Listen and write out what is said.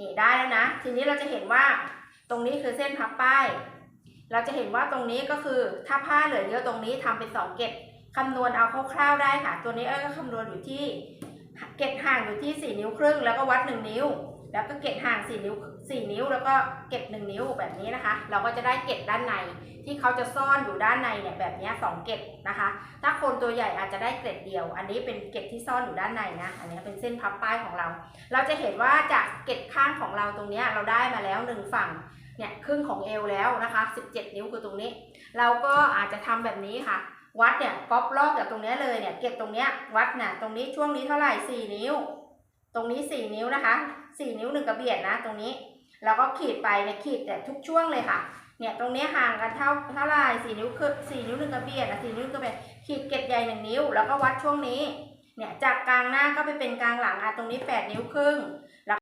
นี่ได้แล้วนะ ทีนี้เราจะเห็นว่าตรงนี้คือเส้นพับป้าย เราจะเห็นว่าตรงนี้ก็คือถ้าผ้าเหลือเยอะตรงนี้ทำเป็นสองเกตคำนวณเอาคร่าวๆได้ค่ะ ตัวนี้เอ้ยก็คำนวณอยู่ที่ เกตห่างอยู่ที่ 4 นิ้วครึ่งแล้วก็วัด 1 นิ้ว แล้วก็เกตห่าง4นิ้ว4นิ้ว แล้วก็เกต1นิ้วแบบนี้นะคะ เราก็จะได้เกตด้านในที่เขาจะซ่อนอยู่ด้านในเนี่ยแบบนี้สองเกตนะคะ ถ้าคนตัวใหญ่อาจจะได้เกตเดียว อันนี้เป็นเกตที่ซ่อนอยู่ด้านในนะ อันนี้เป็นเส้นพับป้ายของเรา เราจะเห็นว่าจากเกตข้างของเราตรงนี้เราได้มาแล้วหนึ่งฝั่งเนี่ยครึ่งของเอวแล้วนะคะ 17 นิ้วคือตรงนี้ เราก็อาจจะทำแบบนี้ค่ะ วัดเนี่ยก๊อปลอกจากตรงนี้เลยเนี่ยเก็บตรงนี้วัดเนี่ยตรงนี้ช่วงนี้เท่าไหร่ 4 นิ้ว ตรงนี้ 4 นิ้วนะคะ 4 นิ้วหนึ่งกระเบียดนะ ตรงนี้แล้วก็ขีดไปเนี่ยขีดแต่ทุกช่วงเลยค่ะ เนี่ยตรงนี้ห่างกันเท่าเท่าไรสี่นิ้วคือสี่นิ้วหนึ่งกระเบียดนะสี่นิ้วกระเบียดขีดเกล็ดใหญ่หนึ่งนิ้ว แล้วก็วัดช่วงนี้ เนี่ยจากกลางหน้าก็ไปเป็นกลางหลังอะตรงนี้แปดนิ้วครึ่ง